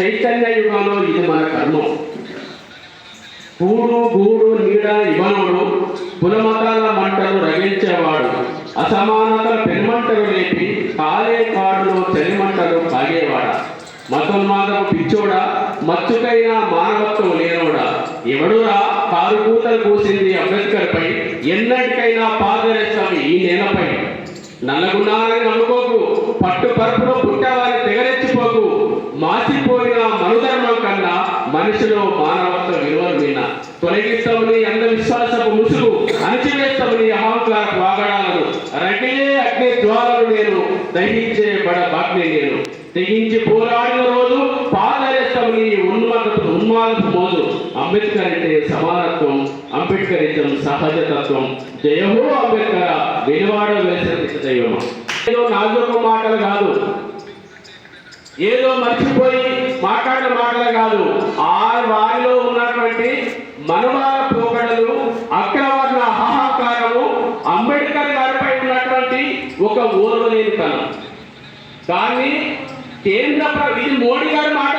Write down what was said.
చైతన్య యుగంలో ఇది మన కర్మం. కూడు గూడు నీడ ఇవనుడు కులమతాల మంటలు రగించేవాడు అసమానతల పెనుమంటలు లేపి కాలే కాడులో చెలిమంటలు కాగేవాడ? మతోన్మాదం పిచ్చోడా? మచ్చుకైనా మానవత్వం లేనోడా? ఎవడురా కారు కూతలు కూసింది అంబేద్కర్ పై ఎన్నటికైనా పాదరేస్తాం ఈ నేలపై. నలుగున్నారని నమ్ముకోకు. మాసిపోయిన మనుధర్మం కన్నా మనిషిలో మానవత్వ విలువలు విన్న తొలగిస్తామని అంధవిశ్వాసపు ముసుగు అణచివేస్తామని అహంకార వాగడాలను రగిలే అగ్ని జ్వాలను నేను దహించేబడ బాగ్ని నేను. తెగించి పోరాడిన రోజు పాదరేస్తామని ఉన్మాదపు ఉన్మాదపు మోజు అంబేద్కర్ అంటే సమానత్వం అంబేద్కరిజం సహజతత్వం. జయహో అంబేద్కర్ వెలువాడ వేసిన దైవం ఏదో మాటలు కాదు. ఏదో మర్చిపోయి మాట్లాడిన మాటలు కాదు. ఆ వారిలో ఉన్నటువంటి మనవార పోకడలు అగ్రవర్ణ హాహాకారము అంబేద్కర్ గారిపై ఉన్నటువంటి ఒక ఓర్వలేనితనం. దాన్ని కేంద్ర ప్ర- ఇది మోడీ గారి మాట